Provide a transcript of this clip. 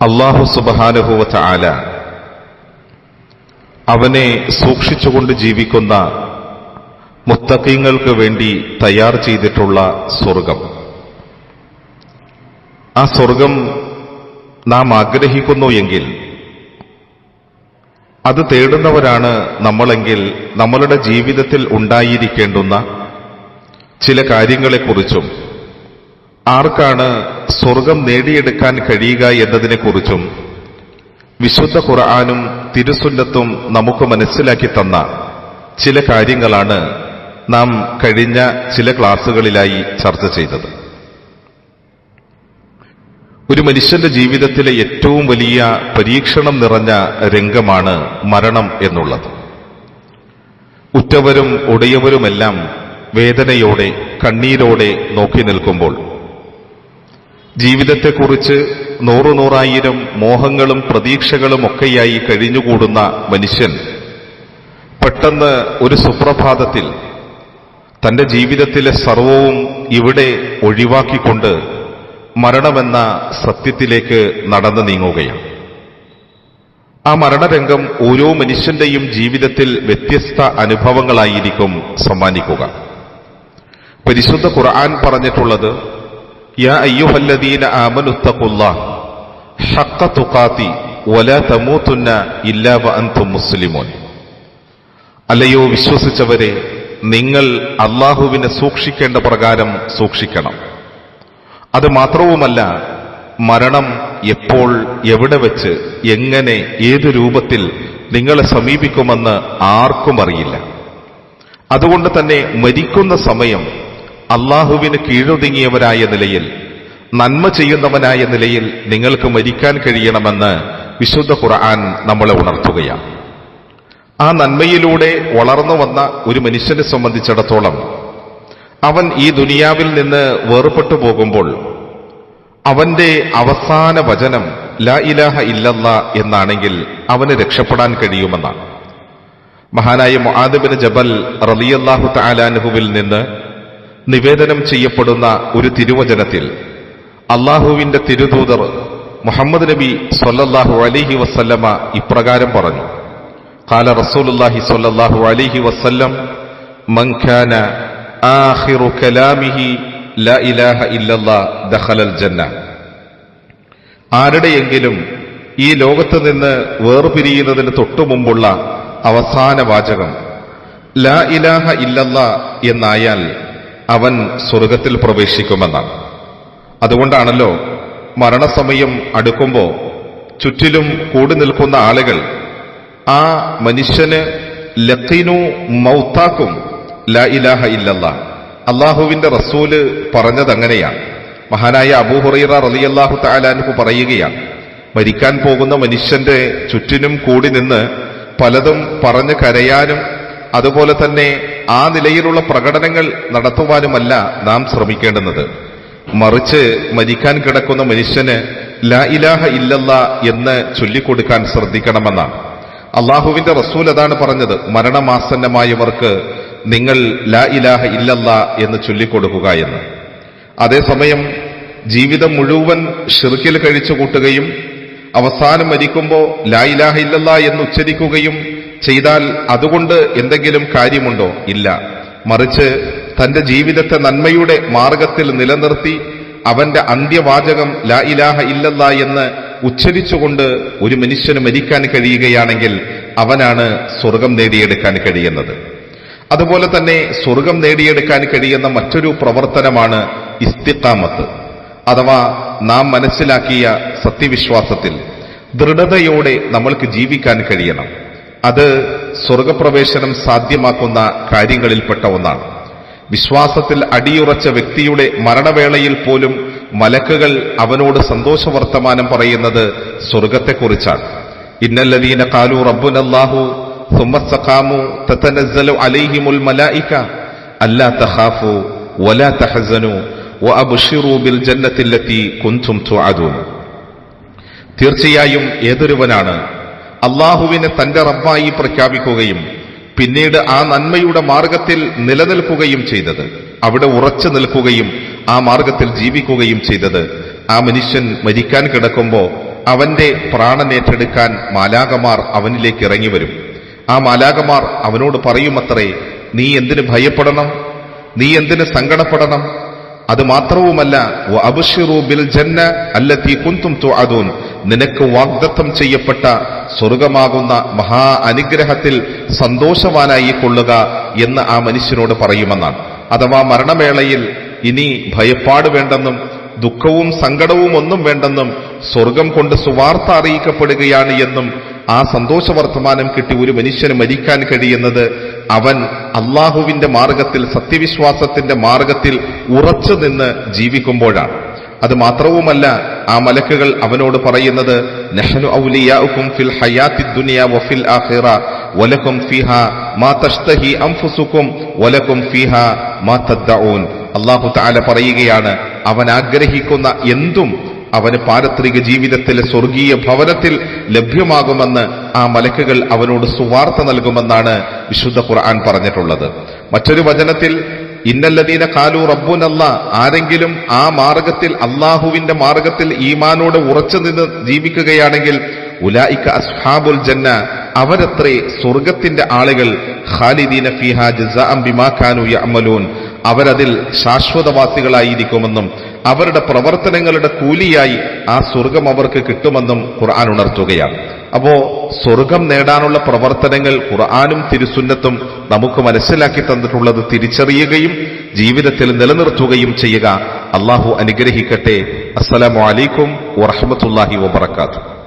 അള്ളാഹു സുബഹാനുഭവത്ത് ആല അവനെ സൂക്ഷിച്ചുകൊണ്ട് ജീവിക്കുന്ന മുത്തക്കീങ്ങൾക്ക് വേണ്ടി തയ്യാർ ചെയ്തിട്ടുള്ള സ്വർഗം ആ സ്വർഗം നാം ആഗ്രഹിക്കുന്നു എങ്കിൽ അത് തേടുന്നവരാണ് നമ്മളെങ്കിൽ നമ്മളുടെ ജീവിതത്തിൽ ഉണ്ടായിരിക്കേണ്ടുന്ന ചില കാര്യങ്ങളെക്കുറിച്ചും ആർക്കാണ് സ്വർഗം നേടിയെടുക്കാൻ കഴിയുക എന്നതിനെക്കുറിച്ചും വിശുദ്ധ ഖുർആാനും തിരുസുന്നത്തും നമുക്ക് മനസ്സിലാക്കി തന്ന ചില കാര്യങ്ങളാണ് നാം കഴിഞ്ഞ ചില ക്ലാസുകളിലായി ചർച്ച ചെയ്തത്. ഒരു മനുഷ്യന്റെ ജീവിതത്തിലെ ഏറ്റവും വലിയ പരീക്ഷണം നിറഞ്ഞ രംഗമാണ് മരണം എന്നുള്ളത്. ഉറ്റവരും ഉടയവരുമെല്ലാം വേദനയോടെ കണ്ണീരോടെ നോക്കി നിൽക്കുമ്പോൾ ജീവിതത്തെക്കുറിച്ച് നൂറു നൂറായിരം മോഹങ്ങളും പ്രതീക്ഷകളും ഒക്കെയായി കഴിഞ്ഞുകൂടുന്ന മനുഷ്യൻ പെട്ടെന്ന് ഒരു സുപ്രഭാതത്തിൽ തന്റെ ജീവിതത്തിലെ സർവവും ഇവിടെ ഒഴിവാക്കിക്കൊണ്ട് മരണമെന്ന സത്യത്തിലേക്ക് നടന്നു നീങ്ങുകയാണ്. ആ മരണരംഗം ഓരോ മനുഷ്യന്റെയും ജീവിതത്തിൽ വ്യത്യസ്ത അനുഭവങ്ങളായിരിക്കും സമ്മാനിക്കുക. പരിശുദ്ധ ഖുർആൻ പറഞ്ഞിട്ടുള്ളത് യാ اتقوا الله حق ولا تموتن مسلمون അല്ലയോ വിശ്വസിച്ചവരെ നിങ്ങൾ അള്ളാഹുവിനെ സൂക്ഷിക്കേണ്ട പ്രകാരം സൂക്ഷിക്കണം. അത് മാത്രവുമല്ല മരണം എപ്പോൾ എവിടെ വെച്ച് എങ്ങനെ ഏത് രൂപത്തിൽ നിങ്ങളെ സമീപിക്കുമെന്ന് ആർക്കും അറിയില്ല. അതുകൊണ്ട് തന്നെ മരിക്കുന്ന സമയം അള്ളാഹുവിന് കീഴൊതുങ്ങിയവരായ നിലയിൽ നന്മ ചെയ്യുന്നവനായ നിലയിൽ നിങ്ങൾക്ക് മരിക്കാൻ കഴിയണമെന്ന് വിശുദ്ധ ഖുർആൻ നമ്മളെ ഉണർത്തുകയാണ്. ആ നന്മയിലൂടെ വളർന്നു വന്ന ഒരു മനുഷ്യനെ സംബന്ധിച്ചിടത്തോളം അവൻ ഈ ദുനിയാവിൽ നിന്ന് വേർപെട്ടു പോകുമ്പോൾ അവന്റെ അവസാന വചനം ലാ ഇലാഹ ഇല്ലല്ല എന്നാണെങ്കിൽ അവന് രക്ഷപ്പെടാൻ കഴിയുമെന്നാണ്. മഹാനായ മുആദബിന് ജബൽ റലിയല്ലാഹു താലാനുഹുവിൽ നിന്ന് നിവേദനം ചെയ്യപ്പെടുന്ന ഒരു തിരുവചനത്തിൽ അള്ളാഹുവിന്റെ തിരുദൂതർ മുഹമ്മദ് നബി സൊല്ലാഹു അലിഹി വസ്ല്ലമ ഇപ്രകാരം പറഞ്ഞു. കാല റസൂലുല്ലാഹി സൊല്ലാഹു അലിഹി വസ്ല്ലം ആരുടെയെങ്കിലും ഈ ലോകത്ത് നിന്ന് വേർപിരിയുന്നതിന് തൊട്ടു മുമ്പുള്ള അവസാന വാചകം ലാ ഇലാഹ ഇല്ലല്ല എന്നായാൽ അവൻ സ്വർഗത്തിൽ പ്രവേശിക്കുമെന്നാണ്. അതുകൊണ്ടാണല്ലോ മരണസമയം അടുക്കുമ്പോൾ ചുറ്റിലും കൂടി നിൽക്കുന്ന ആളുകൾ ആ മനുഷ്യന് ലക്കീനു മൗത്താക്കും ല ഇലാഹ ഇല്ലല്ല. അള്ളാഹുവിന്റെ റസൂൽ പറഞ്ഞതങ്ങനെയാണ്. മഹാനായ അബൂഹുറൈറ റലിയല്ലാഹു താലാനുഹു പറയുകയാണ് മരിക്കാൻ പോകുന്ന മനുഷ്യന്റെ ചുറ്റിനും കൂടി നിന്ന് പലതും പറഞ്ഞു കരയാനും അതുപോലെ തന്നെ ആ നിലയിലുള്ള പ്രകടനങ്ങൾ നടത്തുവാനുമല്ല നാം ശ്രമിക്കേണ്ടുന്നത്. മറിച്ച് മരിക്കാൻ കിടക്കുന്ന മനുഷ്യന് ലാ ഇലാഹ ഇല്ലല്ല എന്ന് ചൊല്ലിക്കൊടുക്കാൻ ശ്രദ്ധിക്കണമെന്നാണ് അള്ളാഹുവിന്റെ റസൂൽ അതാണ് പറഞ്ഞത് മരണമാസന്നമായവർക്ക് നിങ്ങൾ ലാ ഇലാഹ ഇല്ലല്ല എന്ന് ചൊല്ലിക്കൊടുക്കുക എന്ന്. അതേസമയം ജീവിതം മുഴുവൻ ഷിർക്കിൽ കഴിച്ചു കൂട്ടുകയും അവസാനം മരിക്കുമ്പോൾ ലാ ഇലാഹ ഇല്ലല്ല എന്ന് ഉച്ചരിക്കുകയും ചെയ്താൽ അതുകൊണ്ട് എന്തെങ്കിലും കാര്യമുണ്ടോ? ഇല്ല. മറിച്ച് തന്റെ ജീവിതത്തെ നന്മയുടെ മാർഗത്തിൽ നിലനിർത്തി അവന്റെ അന്ത്യവാചകം ലാ ഇലാഹ ഇല്ലല്ല എന്ന് ഉച്ചരിച്ചുകൊണ്ട് ഒരു മനുഷ്യന് മരിക്കാൻ കഴിയുകയാണെങ്കിൽ അവനാണ് സ്വർഗം നേടിയെടുക്കാൻ കഴിയുന്നത്. അതുപോലെ തന്നെ സ്വർഗം നേടിയെടുക്കാൻ കഴിയുന്ന മറ്റൊരു പ്രവർത്തനമാണ് ഇസ്തിക്കാമത്ത് അഥവാ നാം മനസ്സിലാക്കിയ സത്യവിശ്വാസത്തിൽ ദൃഢതയോടെ നമ്മൾക്ക് ജീവിക്കാൻ കഴിയണം. അത് സ്വർഗപ്രവേശനം സാധ്യമാക്കുന്ന കാര്യങ്ങളിൽപ്പെട്ട ഒന്നാണ്. വിശ്വാസത്തിൽ അടിയുറച്ച വ്യക്തിയുടെ മരണവേളയിൽ പോലും മലക്കുകൾ അവനോട് സന്തോഷവർത്തമാനം പറയുന്നത് സ്വർഗത്തെക്കുറിച്ചാണ്. ഇന്നല്ലദീന കാലു റബ്ബുനല്ലാഹു സുമസ്സഖാമു തതനസ്സലു അലൈഹിമുൽ മലായിക. അല്ലാ തഖാഫു വലാ തഹസനു വഅബ്ശിറു ബിൽ ജന്നത്തില്ലത്തി കുൻതും തീർച്ചയായും ഏതൊരുവനാണ് അള്ളാഹുവിനെ തന്റെ റബ്ബായി പ്രഖ്യാപിക്കുകയും പിന്നീട് ആ നന്മയുടെ മാർഗത്തിൽ നിലനിൽക്കുകയും ചെയ്തത്. അവിടെ ഉറച്ചു നിൽക്കുകയും ആ മാർഗത്തിൽ ജീവിക്കുകയും ചെയ്തത്. ആ മനുഷ്യൻ മരിക്കാൻ കിടക്കുമ്പോൾ അവന്റെ പ്രാണനേറ്റെടുക്കാൻ മാലാകമാർ അവനിലേക്ക് ഇറങ്ങി വരും. ആ മാലാകമാർ അവനോട് പറയുമത്രേ നീ എന്തിന് ഭയപ്പെടണം? നീ എന്തിന് സങ്കടപ്പെടണം? അത് മാത്രവുമല്ല അബുഷിറു ബിൽ ജന്ന അല്ലത്തി കുന്തും തുഅദൂൻ. നിനക്ക് വാഗ്ദത്തം ചെയ്യപ്പെട്ട സ്വർഗമാകുന്ന മഹാ അനുഗ്രഹത്തിൽ സന്തോഷവാനായി കൊള്ളുക എന്ന് ആ മനുഷ്യനോട് പറയുമെന്നാണ്. അഥവാ മരണവേളയിൽ ഇനി ഭയപ്പാട് വേണ്ടെന്നും ദുഃഖവും സങ്കടവും ഒന്നും വേണ്ടെന്നും സ്വർഗം കൊണ്ട് സുവാർത്ത അറിയിക്കപ്പെടുകയാണ് എന്നും ആ സന്തോഷ വർത്തമാനം കിട്ടി ഒരു മനുഷ്യന് മരിക്കാൻ കഴിയുന്നത് അവൻ അള്ളാഹുവിന്റെ മാർഗത്തിൽ സത്യവിശ്വാസത്തിന്റെ മാർഗത്തിൽ ഉറച്ചു നിന്ന് ജീവിക്കുമ്പോഴാണ്. അത് മാത്രവുമല്ല ആ മലക്കുകൾ അവനോട് പറയുന്നത് അള്ളാഹു ഔലിയാഉക്കും ഫിൽ ആഖിറ മാ തഷ്തഹി മാ തദ്ദഊൻ. അല്ലാഹു തആല പറയുകയാണ് അവൻ ആഗ്രഹിക്കുന്ന എന്തും അവന് പാരത്രിക ജീവിതത്തിലെ സ്വർഗീയ ഭവനത്തിൽ ലഭ്യമാകുമെന്ന് ആ മലക്കുകൾ അവനോട് സുവാർത്ത നൽകുമെന്നാണ് വിശുദ്ധ ഖുർആൻ പറഞ്ഞിട്ടുള്ളത്. മറ്റൊരു വചനത്തിൽ ഇന്നല്ലദീന കാലു റബ്ബുനല്ല ആരെങ്കിലും ആ മാർഗത്തിൽ അള്ളാഹുവിന്റെ മാർഗത്തിൽ ഈമാനോട് ഉറച്ചു നിന്ന് ജീവിക്കുകയാണെങ്കിൽ ഉലായിക്ക അസ്ഹാബുൽ ജന്ന അവരത്രേ സ്വർഗത്തിന്റെ ആളുകൾ ഖാലിദീന ഫിഹ ജസാ ബിമാ കാനു യഅമലൂൻ. അവരതിൽ ശാശ്വതവാസികളായിരിക്കുമെന്നും അവരുടെ പ്രവർത്തനങ്ങളുടെ കൂലിയായി ആ സ്വർഗം അവർക്ക് കിട്ടുമെന്നും ഖുർആൻ ഉണർത്തുകയാണ്. അപ്പോ സ്വർഗം നേടാനുള്ള പ്രവർത്തനങ്ങൾ ഖുർആാനും തിരുസുന്നത്തും നമുക്ക് മനസ്സിലാക്കി തന്നിട്ടുള്ളത് തിരിച്ചറിയുകയും ജീവിതത്തിൽ നിലനിർത്തുകയും ചെയ്യുക. അള്ളാഹു അനുഗ്രഹിക്കട്ടെ. അസ്സലാമു അലൈക്കും വറഹമത്തല്ലാഹി വബർക്കാത്തു